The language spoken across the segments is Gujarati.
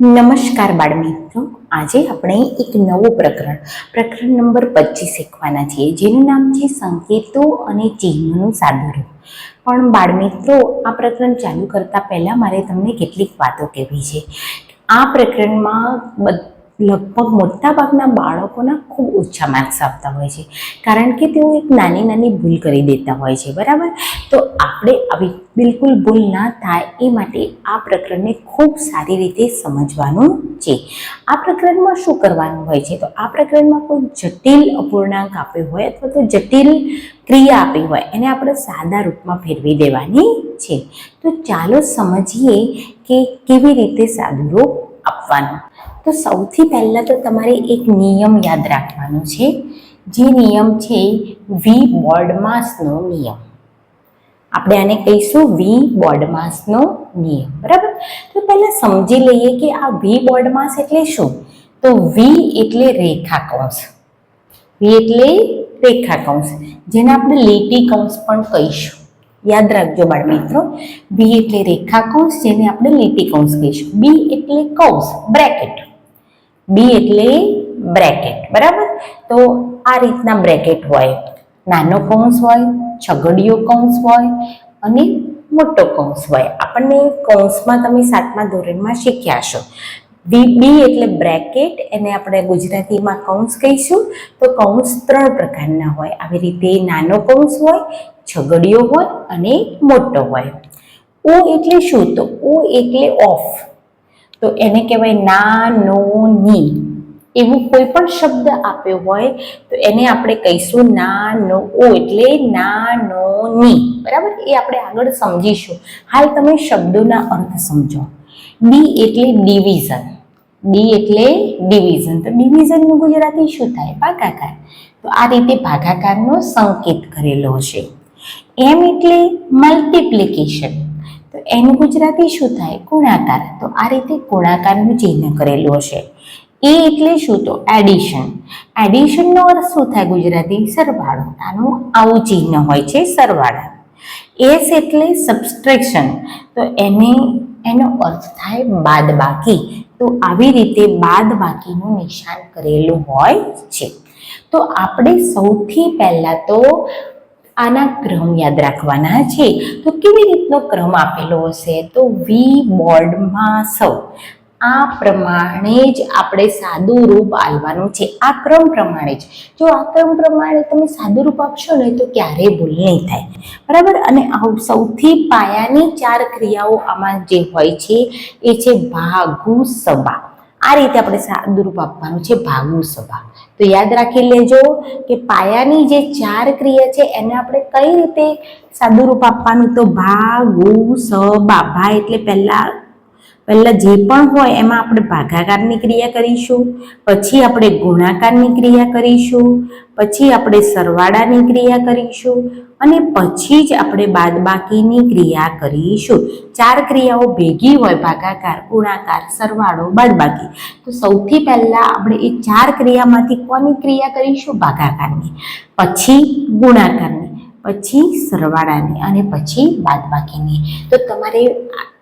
નમસ્કાર બાળ મિત્રો આજે આપણે એક નવું પ્રકરણ પ્રકરણ નંબર પચીસ શીખવાના છીએ, જેનું નામ છે સંકેતો અને ચિહ્નનું સાદુરૂપ. પણ બાળ મિત્રો આ પ્રકરણ ચાલુ કરતાં પહેલાં મારે તમને કેટલીક વાતો કહેવી છે. આ પ્રકરણમાં લગભગ મોટાભાગના બાળકોના ખૂબ ઓછા માર્ક્સ આપતા હોય છે. કારણ કે તેઓ એક નાની નાની ભૂલ કરી દેતા હોય છે, બરાબર? તો આપણે આવી બિલકુલ ભૂલ ના થાય એ માટે આ પ્રકરણને ખૂબ સારી રીતે સમજવાનું છે. આ પ્રકરણમાં શું કરવાનું હોય છે? તો આ પ્રકરણમાં કોઈ જટિલ અપૂર્ણાંક આપ્યો હોય અથવા તો જટિલ ક્રિયા આપી હોય, એને આપણે સાદા રૂપમાં ફેરવી દેવાની છે. તો ચાલો સમજીએ કે કેવી રીતે સાદું રૂપ આપવાનું. તો સૌથી પહેલાં તો તમારે એક નિયમ યાદ રાખવાનો છે. જે નિયમ છે વી બોર્ડમાસનો નિયમ. આપણે આને કહીશું વી બોર્ડમાસનો નિયમ, બરાબર? તો પહેલાં સમજી લઈએ કે આ વી બોર્ડમાસ એટલે શું? તો વી એટલે રેખા કૌંસ વી એટલે રેખા કૌંસ જેને આપણે લીટી કૌંસ પણ કહીશું. યાદ રાખજો બાળ મિત્રો બી એટલે રેખા કૌંસ જેને આપણે લીટી કૌંસ કહીશું. બી એટલે કૌંસ, બ્રેકેટ. બી એટલે બ્રેકેટ, બરાબર? તો આ રીતના બ્રેકેટ હોય, નાનો કૌંસ હોય, છગડીયો કૌંસ હોય અને મોટો કૌંસ હોય. આપણને કૌંસમાં તમે સાતમા ધોરણમાં શીખ્યા છો બી બી એટલે બ્રેકેટ, એને આપણે ગુજરાતીમાં કૌંસ કહીશું. તો કૌંસ ત્રણ પ્રકારના હોય. આવી રીતે નાનો કૌંસ હોય, છગડીયો હોય અને મોટો હોય. ઓ એટલે શું? તો ઓ એટલે ઓફ. તો એને કહેવાય ના નો ની એવું કોઈ પણ શબ્દ આપ્યો હોય, તો એને આપણે કહીશું ના નો ઓ એટલે ના નો ની બરાબર? એ આપણે આગળ સમજીશું. હાલ તમે શબ્દોના અર્થ સમજો. ડી એટલે ડિવિઝન. ડી એટલે ડિવિઝન. તો ડિવિઝનનું ગુજરાતી શું થાય? ભાગાકાર. તો આ રીતે ભાગાકારનો સંકેત કરેલો છે. એમ એટલે મલ્ટિપ્લિકેશન તો એનું ગુજરાતી શું થાય? ગુણાકાર. તો આ રીતે ગુણાકારનું ચિહ્ન કરેલું હશે. એ એટલે શું? તો એડિશન એડિશનનો અર્થ શું થાય ગુજરાતી? સરવાળો. આનું આવું ચિહ્ન હોય છે સરવાળા. એસ એટલે સબસ્ટ્રેક્શન તો એને, એનો અર્થ થાય બાદ બાકી તો આવી રીતે બાદ બાકીનું નિશાન કરેલું હોય છે. તો આપણે સૌથી પહેલાં તો આના ક્રમ યાદ રાખવાના છે? તો કેવી રીતનો ક્રમ આપેલો હશે? તો વી બોર્ડમાં સૌ. આ પ્રમાણે જ આપણે સાદું રૂપ આલવાનું છે. આ ક્રમ પ્રમાણે જ. જો આ ક્રમ પ્રમાણે તમે સાદું રૂપ આપશો ને તો ક્યારેય ભૂલ નહીં થાય. બરાબર? અને સૌથી પાયાની ચાર ક્રિયાઓ આમાં જે હોય છે, એ છે ભાગુ સભા આ રીતે આપણે સાદુરૂપ આપવાનું છે ભાગુ સભા. તો યાદ રાખી લેજો કે પાયાની જે ચાર ક્રિયા છે એને આપણે કઈ રીતે સાદુરૂપ આપવાનું? તો ભાગુ સ ભા એટલે પહેલાં પહેલાં જે પણ હોય એમાં આપણે ભાગાકારની ક્રિયા કરીશું, પછી આપણે ગુણાકારની ક્રિયા કરીશું, પછી આપણે સરવાળાની ક્રિયા કરીશું અને પછી જ આપણે બાદબાકીની ક્રિયા કરીશું. ચાર ક્રિયાઓ ભેગી હોય, ભાગાકાર, ગુણાકાર, સરવાળો, બાદબાકી. તો સૌથી પહેલાં આપણે એ ચાર ક્રિયામાંથી કોની ક્રિયા કરીશું? ભાગાકારની. પછી ગુણાકારની, પછી સરવાળાની અને પછી બાદબાકીની. તો તમારે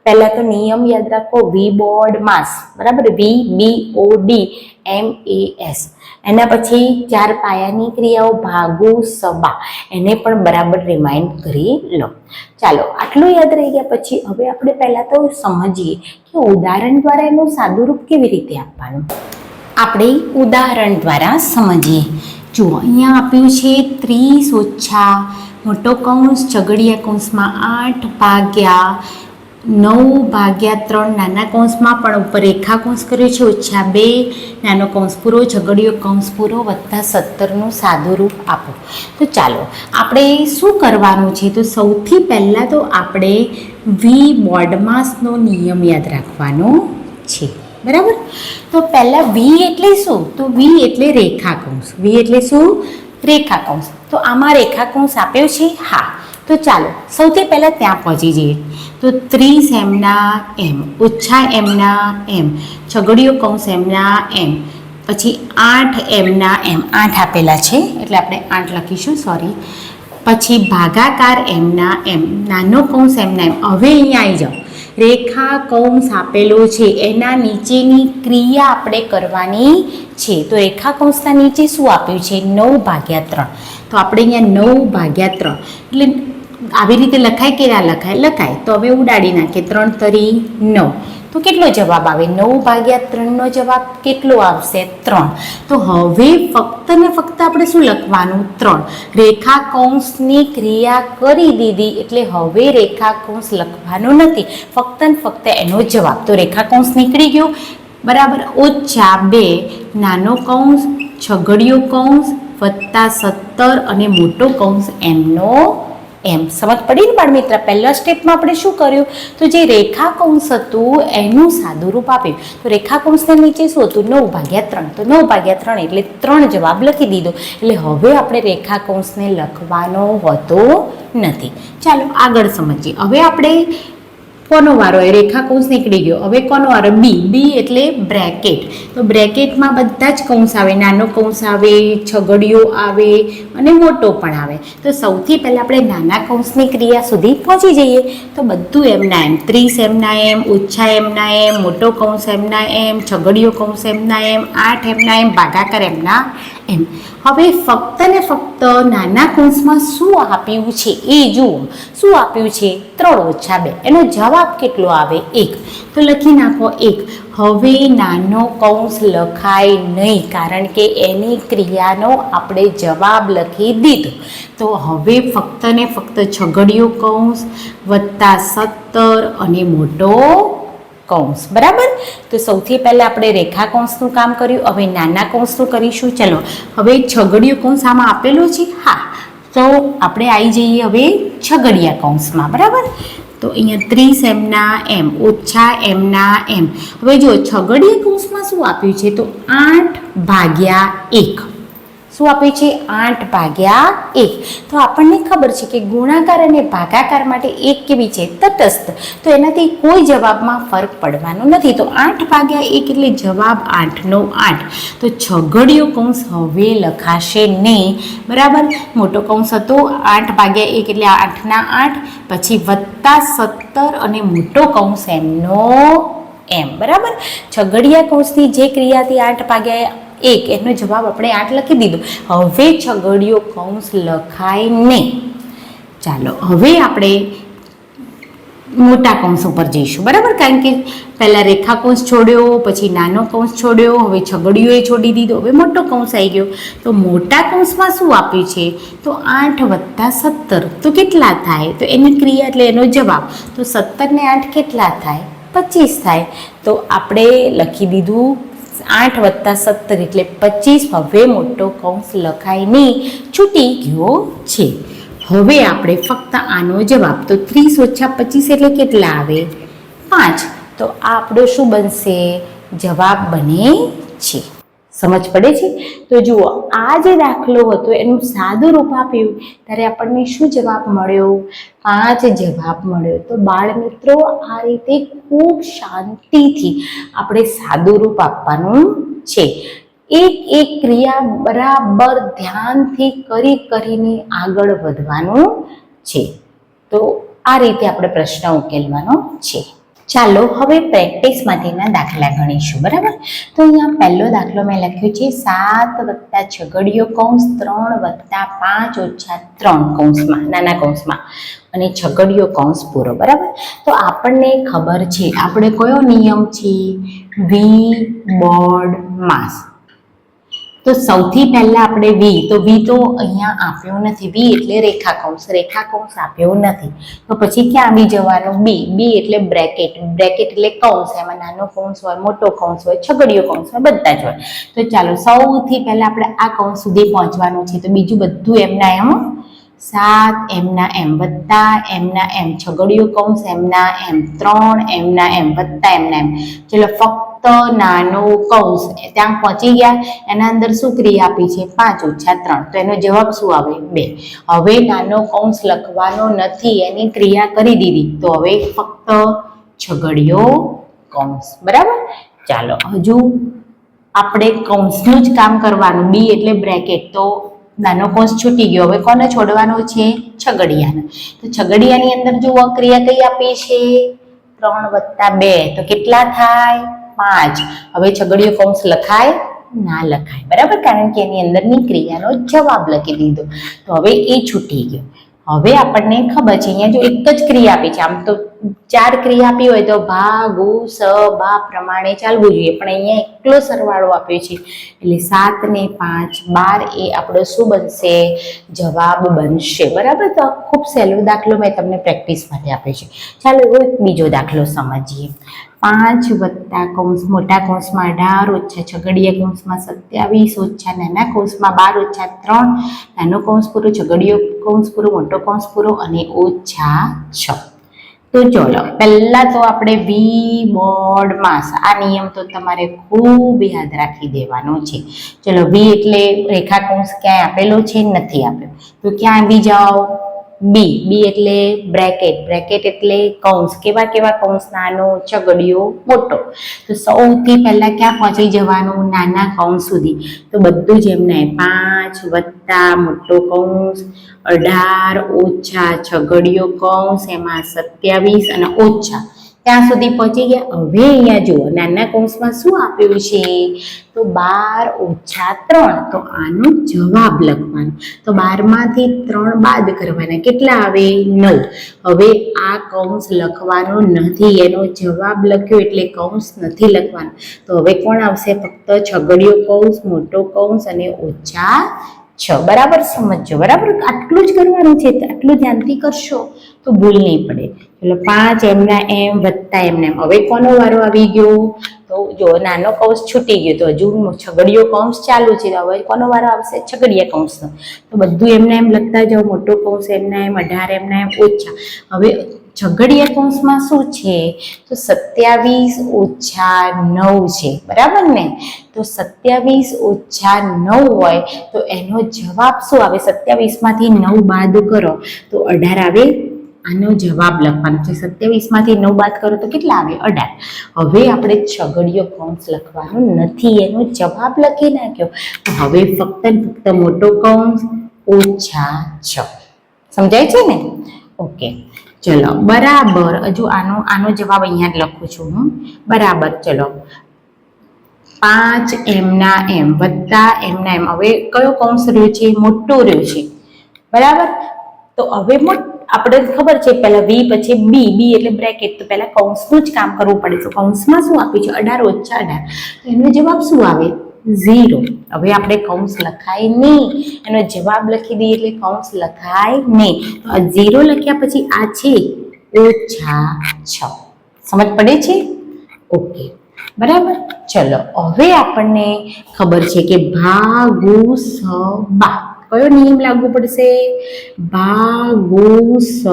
પહેલાં તો નિયમ યાદ રાખો વી બોર્ડ માસ બરાબર? વી બી ઓ ડી એમ એ એસ એના પછી ચાર પાયાની ક્રિયાઓ, ભાગુ સબા એને પણ બરાબર રિમાઇન્ડ કરી લો. ચાલો, આટલું યાદ રહી ગયા પછી હવે આપણે પહેલાં તો સમજીએ કે ઉદાહરણ દ્વારા એનું સાદુરૂપ કેવી રીતે આપવાનું. આપણે ઉદાહરણ દ્વારા સમજીએ. જુઓ, અહીંયા આપ્યું છે ત્રીસ ઓછા મોટો કૌંસ ચગડિયા કૌંસમાં આઠ ભાગ્યા નવ ભાગ્યા ત્રણ નાના કૌંસમાં પણ ઉપર રેખા કૌંસ કર્યો છે, ઓછા બે નાનો કૌંસ પૂરો ઝઘડિયો કૌંસ પૂરો વત્તા સત્તરનું સાદું રૂપ આપો. તો ચાલો, આપણે શું કરવાનું છે? તો સૌથી પહેલાં તો આપણે વી બોર્ડમાસનો નિયમ યાદ રાખવાનો છે. બરાબર? તો પહેલાં વી એટલે શું? તો વી એટલે રેખા કૌંસ. વી એટલે શું? રેખા કૌંસ. તો આમાં રેખા કૌંસ આપ્યો છે? હા. તો ચાલો, સૌથી પહેલાં ત્યાં પહોંચી જઈએ. તો ત્રીસ એમના એમ, ઓછા એમના એમ છગડીઓ કૌંસ એમના એમ, પછી આઠ એમના એમ, આઠ આપેલા છે, એટલે આપણે આઠ લખીશું સોરી પછી ભાગાકાર એમના એમ, નાનો કૌંસ એમના એમ. હવે અહીંયા આવી જાઓ. રેખા કૌંસ આપેલો છે, એના નીચેની ક્રિયા આપણે કરવાની છે. તો રેખા કૌંસના નીચે શું આપ્યું છે? નવ ભાગ્યા ત્રણ. તો આપણે અહીંયા નવ ભાગ્યા ત્રણ. એટલે આવી રીતે લખાય કે ના લખાય? લખાય. તો હવે ઉડાડી નાખીએ. ત્રણ તરી નવ. તો કેટલો જવાબ આવે? નવ ભાગ્યા ત્રણનો જવાબ કેટલો આવશે? ત્રણ. તો હવે ફક્ત ને ફક્ત આપણે શું લખવાનું? ત્રણ. રેખા કૌંસની ક્રિયા કરી દીધી એટલે હવે રેખા કૌંસ લખવાનું નથી. ફક્ત ને ફક્ત એનો જવાબ. તો રેખા કૌંસ નીકળી ગયો. બરાબર? ઓછા બે નાનો કૌંસ, છગડીયો કૌંસ, વત્તા સત્તર અને મોટો કૌંસ એમનો એમ સમજ પડી ને બાળમિત્ર, પહેલા સ્ટેપમાં આપણે શું કર્યું? તો જે રેખા કૌંસ હતું એનું સાદું રૂપ આપ્યું. તો રેખા કૌંસના નીચે શું હતું? નવ ભાગ્યા ત્રણ. તો નવ ભાગ્યા ત્રણ એટલે ત્રણ જવાબ લખી દીધો. એટલે હવે આપણે રેખા કૌંસને લખવાનો હોતો નથી. ચાલો આગળ સમજીએ. હવે આપણે કોનો વારો? એ રેખા કૌંસ નીકળી ગયો. હવે કોનો વારો? બી. બી એટલે બ્રેકેટ. તો બ્રેકેટમાં બધા જ કૌંસ આવે. નાનો કૌંસ આવે છગડીઓ આવે અને મોટો પણ આવે. તો સૌથી પહેલાં આપણે નાના કૌંસની ક્રિયા સુધી પહોંચી જઈએ. તો બધું એમના એમ. ત્રીસ એમના એમ, ઓછા એમના એમ, મોટો કૌંસ એમના એમ છગડીઓ કૌંસ એમના એમ, આઠ એમના એમ, ભાગાકાર એમના એમ. હવે ફક્ત ને ફક્ત નાના કૌંસમાં શું આપ્યું છે એ જુઓ. શું આપ્યું છે? ત્રણ ઓછા બે. એનો જવાબ કેટલો આવે? એક. તો લખી નાખો એક. હવે નાનો કૌંસ લખાય નહીં કારણ કે એની ક્રિયાનો આપણે જવાબ લખી દીધો. તો હવે ફક્ત ને ફક્ત છગડીયો કૌંસ વત્તા સત્તર અને મોટો કૌંસ, બરાબર? તો સૌથી પહેલાં આપણે રેખા કૌંસનું કામ કર્યું, હવે નાના કૌંસનું કરીશું. ચલો, હવે છગડીયો કૌંસ આમાં આપેલો છે? હા. તો આપણે આવી જઈએ હવે છગડિયા કૌંસમાં, બરાબર? તો અહીંયા ત્રીસ એમના એમ, ઓછા એમના એમ. હવે જો છગડીયા કૌંસમાં શું આપ્યું છે? તો આઠ ભાગ્યા એક. શું આપે છે? આઠ ભાગ્યા એક. તો આપણને ખબર છે કે ગુણાકાર અને ભાગાકાર માટે એક કેવી છે? તટસ્થ. તો એનાથી કોઈ જવાબમાં ફરક પડવાનો નથી. તો આઠ ભાગ્યા એક એટલે જવાબ આઠનો આઠ. તો છગડીયો કૌંસ હવે લખાશે નહીં. બરાબર? મોટો કૌંસ હતો. આઠ ભાગ્યા એક એટલે આઠના આઠ. પછી વત્તા સત્તર અને મોટો કૌંસ એમનો એમ. બરાબર? છગડિયા કૌંસની જે ક્રિયાથી આઠ ભાગ્યા એક, એનો જવાબ આપણે આઠ લખી દીધો. હવે છગડીયો કૌંસ લખાય નહીં ચાલો, હવે આપણે મોટા કૌંસ ઉપર જઈશું. બરાબર? કારણ કે પહેલાં રેખા કૌંસ છોડ્યો, પછી નાનો કૌંસ છોડ્યો, હવે છગડીઓએ છોડી દીધો. હવે મોટો કૌંસ આવી ગયો. તો મોટા કૌંસમાં શું આપ્યું છે? તો આઠ વત્તા સત્તર. તો કેટલા થાય? તો એની ક્રિયા એટલે એનો જવાબ. તો સત્તર ને આઠ કેટલા થાય? પચીસ થાય. તો આપણે લખી દીધું આઠ વત્તા સત્તર એટલે પચીસ હવે મોટો કૌંસ લખાય નહીં. છૂટી ગયો છે. હવે આપણે ફક્ત આનો જવાબ તો ત્રીસ ઓછા પચીસ એટલે કેટલા આવે? પાંચ. તો આપણો શું બનશે? જવાબ બને છે. સમજ પડે છે? તો જુઓ, આ જે દાખલો હતો, એનું સાદું રૂપ આપ્યું, ત્યારે આપણને શું જવાબ મળ્યો? પાંચ જવાબ મળ્યો. તો બાળ મિત્રો આ રીતે ખૂબ શાંતિથી આપણે સાદું રૂપ આપવાનું છે. એક એક ક્રિયા બરાબર ધ્યાનથી કરી કરીને આગળ વધવાનું છે. તો આ રીતે આપણે પ્રશ્ન ઉકેલવાનો છે. ચાલો હવે પ્રેક્ટિસ માટેના દાખલા ગણીશું, બરાબર? તો અહીંયા પહેલો દાખલો મેં લખ્યો છે, સાત વત્તા છગડીયો કૌંસ, ત્રણ વત્તા પાંચ ઓછા ત્રણ કૌંસમાં, નાના કૌંસમાં, અને છગડીયો કૌંસ પૂરો, બરાબર? તો આપણને ખબર છે, આપણે કયો નિયમ છે? V, BODMAS. તો સૌથી પહેલા આપણે વી, તો વી તો અહીંયા આપ્યો નથી. વી એટલે રેખા કૌંસ રેખા કૌંસ આપ્યો નથી. તો પછી ક્યાં આવી જવાનું? બી. બી એટલે બ્રેકેટ. બ્રેકેટ એટલે કૌંસ. એમાં નાનો કૌંસ હોય, મોટો કૌંસ હોય, છગડીયો કૌંસ હોય, બધા જ હોય. તો ચાલો, સૌથી પહેલા આપણે આ કૌંસ સુધી પહોંચવાનું છે. તો બીજું બધું એમના એમ સાત, એમના એમ વત્તા, એમના એમ છગડિયું કૌંસ, એમના એમ ત્રણ, એમના એમ વત્તા, એમના એમ. ચલો, ફક્ત નાનો કૌંસ. ત્યાં પહોંચી ગયા. એના અંદર શું ક્રિયા આપી છે? પાંચ ઓછા ત્રણ. તો એનો જવાબ શું આવે? બે. હવે નાનો કૌંસ લખવાનો નથી. એની ક્રિયા કરી દીધી. તો હવે ફક્ત છગડિયો કૌંસ. બરાબર? ચાલો, હજુ આપણે કૌંસનું જ કામ કરવાનું. બી એટલે બ્રેકેટ. તો નાનો કોષ છૂટી ગયો. હવે કોને છોડવાનો છે? છગડિયાને. તો છગડિયાની અંદર જુઓ ક્રિયા કઈ આપી છે? ત્રણ વત્તા બે. તો કેટલા થાય? પાંચ. હવે છગડીયો કૌંસ લખાય? ના લખાય. બરાબર? કારણ કે એની અંદરની ક્રિયાનો જવાબ લખી દીધો. તો હવે એ છૂટી ગયો. હવે આપણને ખબર છે, અહીંયા જો એક જ ક્રિયા આપી છે. આમ તો ચાર ક્રિયા આપી હોય તો ભા, ગુ, સ, બા પ્રમાણે ચાલવું જોઈએ. પણ અહીંયા એકલો સરવાળો આપ્યો છે. એટલે સાત ને પાંચ, બાર એ આપણો શું બનશે? જવાબ બનશે. બરાબર? તો ખૂબ સહેલો દાખલો મેં તમને પ્રેક્ટિસ માટે આપ્યો છે. ચાલો એવો એક બીજો દાખલો સમજીએ. પાંચ વત્તા કૌંસ, મોટા કૌંસમાં અઢાર, ઓછા છગડીયા કૌંસમાં સત્યાવીસ, ઓછા નાના કૌંસમાં બાર, ઓછા ત્રણ. નાનો કૌંસ પૂરો છગડીયો કૌંસ પૂરો, મોટો કૌંસ પૂરો અને ઓછા છ. તો ચલો, પહેલાં તો આપણે વી, બોર્ડ, માસ, આ નિયમ તો તમારે ખૂબ યાદ રાખી દેવાનો છે. ચલો, વી એટલે રેખા કૌંસ ક્યાંય આપેલો છે? નથી આપ્યો તો ક્યાં આવી જાઓ બી બી એટલે બ્રેકેટ બ્રેકેટ એટલે કૌંસ. કેવા કેવા કૌંસ નાનો ચગડિયો મોટો. તો સૌથી પહેલા ક્યાં પહોંચી જવાનું? નાના કૌંસ સુધી. તો બધું જ એમને. પાંચ વત્તા મોટો કૌંસ, અઢાર ઓછા છગડીયો કૌંસ, એમાં સત્યાવીસ અને ઓછા ત્યાં સુધી પહોંચી ગયા. હવે અહીંયા જુઓ, નાના કૌંસમાં શું આપ્યું છે? તો બાર ઓછા ત્રણ. તો આનો જવાબ લખવાનો. તો બારમાંથી ત્રણ બાદ કરવાના. કેટલા આવે? નવ. હવે આ કૌંસ લખવાનો નથી. એનો જવાબ લખ્યો એટલે કૌંસ નથી લખવાનો. તો હવે કોણ આવશે? ફક્ત છગડીયો કૌંસ, મોટો કૌંસ અને ઓછા છ. બરાબર સમજજો. બરાબર? આટલું જ કરવાનું છે. આટલું ધ્યાનથી કરશો તો ભૂલ નહીં પડે. એટલે પાંચ એમના એમ વત્તા એમના એમ. હવે કોનો વારો આવી ગયો? તો જો, નાનો કૌંસ છૂટી ગયો. તો હજુ છગડીયો કૌંસ ચાલુ છે. તો હવે કોનો વારો આવશે? છગડીયા કૌંસનો. તો બધું એમના એમ લખતા જાઓ. મોટો કૌંસ એમના એમ, અઢાર એમના એમ, ઓછા. હવે છગડીયા કૌંસમાં શું છે? તો સત્યાવીસ ઓછા નવ છે. બરાબર ને? તો સત્યાવીસ ઓછા નવ હોય તો એનો જવાબ શું આવે? સત્યાવીસમાંથી નવ બાદ કરો તો અઢાર આવે. આનો જવાબ લખવાનો છે. સત્યાવીસમાંથી નવ બાદ કરો તો કેટલા આવે? અઢાર. હવે આપણે છગડીયો કૌંસ લખવાનો નથી. એનો જવાબ લખી નાખ્યો. તો હવે ફક્ત ફક્ત મોટો કૌંસ ઓછા છ. સમજાય છે ને? ઓકે. ચલો, બરાબર. હજુ આનો આનો જવાબ અહીંયા જ લખું છું હું. બરાબર, ચલો. પાંચ એમના એમ, વત્તા એમના એમ. હવે કયો કૌંસ રહ્યો છે? મોટો રહ્યો છે. બરાબર? તો હવે આપણે ખબર છે, પહેલા વી, પછી બી. બી એટલે બ્રેકેટ. તો પહેલા કૌંસનું જ કામ કરવું પડે તો કૌંસમાં શું આપ્યું છે? અઢાર ઓછા અઢાર. એનો જવાબ શું આવે? ઝીરો. હવે આપણે કૌંસ લખાય નહીં. એનો જવાબ લખી દઈએ એટલે કૌંસ લખાય નહીં. તો આ ઝીરો લખ્યા પછી આ છે ઓછા છ. સમજ પડે છે? ઓકે. બરાબર? ચલો, હવે આપણને ખબર છે કે ભાગુ સ બા. કયો નિયમ લાગુ પડશે? ભાગુ સ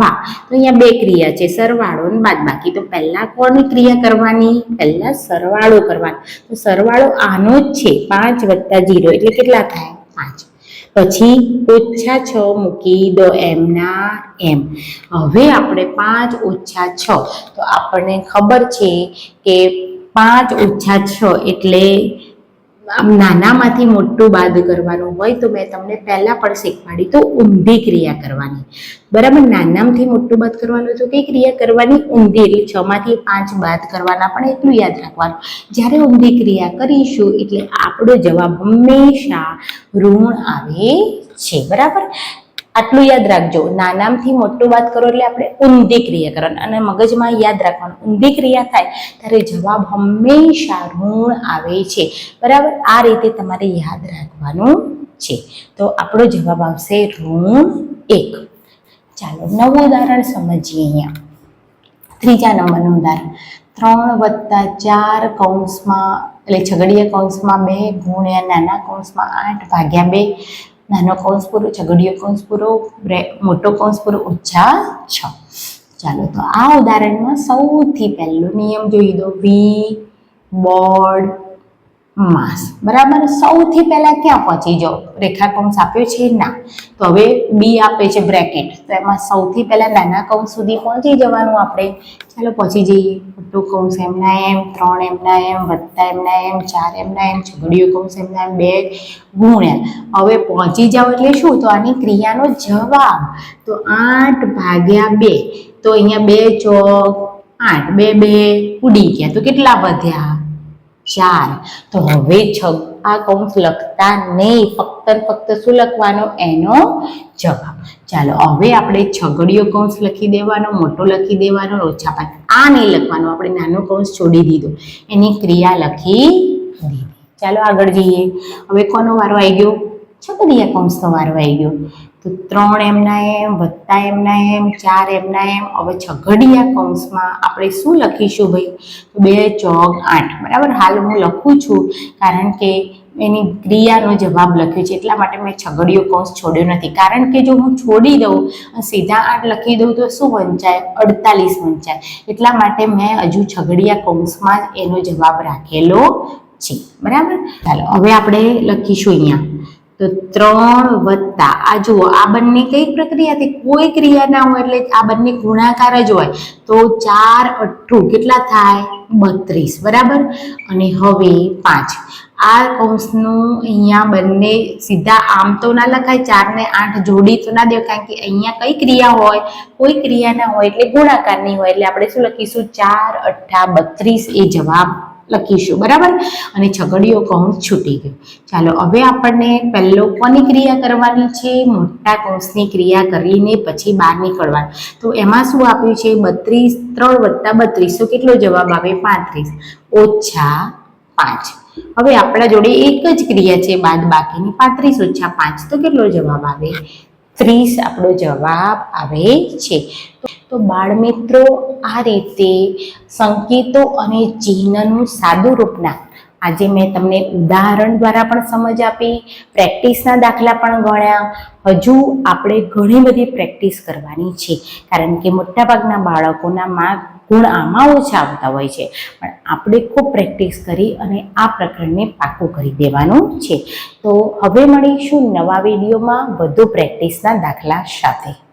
બા તો અહીંયા બે ક્રિયા છે, સરવાળો અને બાદબાકી. તો પહેલા કોની ક્રિયા કરવાની? પહેલા સરવાળો કરવાનો. તો સરવાળો આનો જ છે, પાંચ વત્તા જીરો. એટલે કેટલા થાય? પાંચ. પછી ઓછા છ મૂકી દો એમના એમ. હવે આપણે પાંચ ઓછા છ. તો આપણને ખબર છે કે પાંચ ઓછા છ એટલે નાનામાંથી મોટું બાદ કરવાનું હોય તો મેં તમને પહેલાં પણ શીખવાડી તો ઊંધી ક્રિયા કરવાની. બરાબર, નાનામાંથી મોટું બાદ કરવાનું તો કઈ ક્રિયા કરવાની? ઊંધી એટલે છમાંથી પાંચ બાદ કરવાના પણ એટલું યાદ રાખવાનું. જ્યારે ઊંધી ક્રિયા કરીશું એટલે આપણો જવાબ હંમેશા ઋણ આવે છે. બરાબર? આટલું યાદ રાખજો. નાનામથી મોટું વાત કરો એટલે આપણે ઊંધી ક્રિયાકરણ અને મગજમાં યાદ રાખવાનું. ઊંધી ક્રિયા થાય ત્યારે જવાબ હંમેશા ઋણ આવે છે. બરાબર? આ રીતે તમારે યાદ રાખવાનું છે. તો આપણો જવાબ આવશે ઋણ એક. ચાલો, નવું ઉદાહરણ સમજીએ અહીંયા. ત્રીજા નંબરનું ઉદાહરણ. ત્રણ વત્તા ચાર કૌંસમાં, એટલે છગડીયા કૌંસમાં બે ગુણ્યા નાના કૌંસમાં આઠ ભાગ્યા બે. નાનો કૌંસ પૂરો, છગડીયો કૌંસ પૂરો મોટો કૌંસ પૂરો ઓછા છ. ચાલો તો આ ઉદાહરણમાં સૌથી પહેલો નિયમ જોઈ દો વી બોર્ડ માસ. બરાબર? સૌથી પહેલા ક્યાં પહોંચી જાઓ? રેખા કૌંસ આપ્યો છે? ના. તો હવે બી આપે છે બ્રેકેટ. તો એમાં સૌથી પહેલા નાના કૌંસ સુધી પહોંચી જવાનું આપણે. ચાલો પહોંચી જઈએ. મોટું કૌંસ એમના એમ, ત્રણ એમના એમ વત્તા એમના એમ, ચાર એમના એમ, છગડીયું કૌંસ એમના એમ, બે ગુણ્યા. હવે પહોંચી જાઓ એટલે શું? તો આની ક્રિયાનો જવાબ. તો આઠ ભાગ્યા બે. તો અહીંયા બે ચોક, આઠ, બે બે, ઉડી ગયા. તો કેટલા વધ્યા? ચાર તો હવે છગ આ કૌંસ લખતા નહીં, ફક્ત ફક્ત શું લખવાનો? એનો જવાબ. ચાલો, હવે આપણે છગડીયો કૌંસ લખી દેવાનો, મોટો લખી દેવાનો, ઓછા પાંચ. આ નહીં લખવાનો, આપણે નાનો કૌંસ છોડી દીધો. એની ક્રિયા લખી દીધી. ચાલો આગળ જઈએ. હવે કોનો વારો આવી ગયો? છગડીયા કૌંસનો વારો આવી ગયો. તો ત્રણ એમના એમ, વત્તા એમના એમ, ચાર એમના એમ. હવે છગડીયા કૌંસમાં આપણે શું લખીશું ભાઈ? તો બે ચોક આઠ. બરાબર? હાલ હું લખું છું કારણ કે એની ક્રિયાનો જવાબ લખ્યો છે. એટલા માટે મેં છગડીયો કૌંસ છોડ્યો નથી. કારણ કે જો હું છોડી દઉં સીધા આઠ લખી દઉં તો શું વંચાય? અડતાલીસ વંચાય. એટલા માટે મેં હજુ છગડીયા કૌંસમાં જ એનો જવાબ રાખેલો છે. બરાબર? ચાલો, હવે આપણે લખીશું અહીંયા. તો ત્રણ વત્તા. આ જુઓ, આ બંને કઈ પ્રક્રિયાથી? કોઈ ક્રિયા ના હોય એટલે આ બંને ગુણાકાર જ હોય. તો ચાર અઠ્ઠું કેટલા થાય? બત્રીસ. બરાબર? અને હવે પાંચ. આ કૌંસનું અહીંયા બંને સીધા આમ તો ના લખાય, ચાર ને આઠ જોડી તો ના દેવાય કારણ કે અહીંયા કઈ ક્રિયા હોય? કોઈ ક્રિયા ના હોય એટલે ગુણાકાર નહીં હોય. એટલે આપણે શું લખીશું? ચાર અઠ્ઠા બત્રીસ એ જવાબ લખીશું, બરાબર? અને છગડીયો કૌંસ છૂટી ગયો ચાલો, હવે આપણને પહેલો કોની ક્રિયા કરવાની છે? મોટા કૌંસની ક્રિયા કરીને પછી બહાર નીકળવાનું. તો એમાં શું આપ્યું છે? બત્રીસ, ત્રણ વત્તા બત્રીસ. તો કેટલો જવાબ આવે? પાંત્રીસ. ઓછા પાંચ. હવે આપણા જોડે એક જ ક્રિયા છે બાદ બાકીની. પાંત્રીસ ઓછા પાંચ. તો કેટલો જવાબ આવે? ત્રીસ. આપણો જવાબ આવે છે. તો બાળમિત્રો આ રીતે સંકેતો અને ચિહ્નનું સાદું રૂપના આજે મેં તમને ઉદાહરણ દ્વારા પણ સમજ આપી, પ્રેક્ટિસના દાખલા પણ ગણ્યા. હજુ આપણે ઘણી બધી પ્રેક્ટિસ કરવાની છે, કારણ કે મોટાભાગના બાળકોના માર્ક ગુણ આમાં ઓછા આવતા હોય છે. પણ આપણે ખૂબ પ્રેક્ટિસ કરી અને આ પ્રકરણને પાકું કરી દેવાનું છે. તો હવે મળીશું નવા વિડીયોમાં વધુ પ્રેક્ટિસના દાખલા સાથે.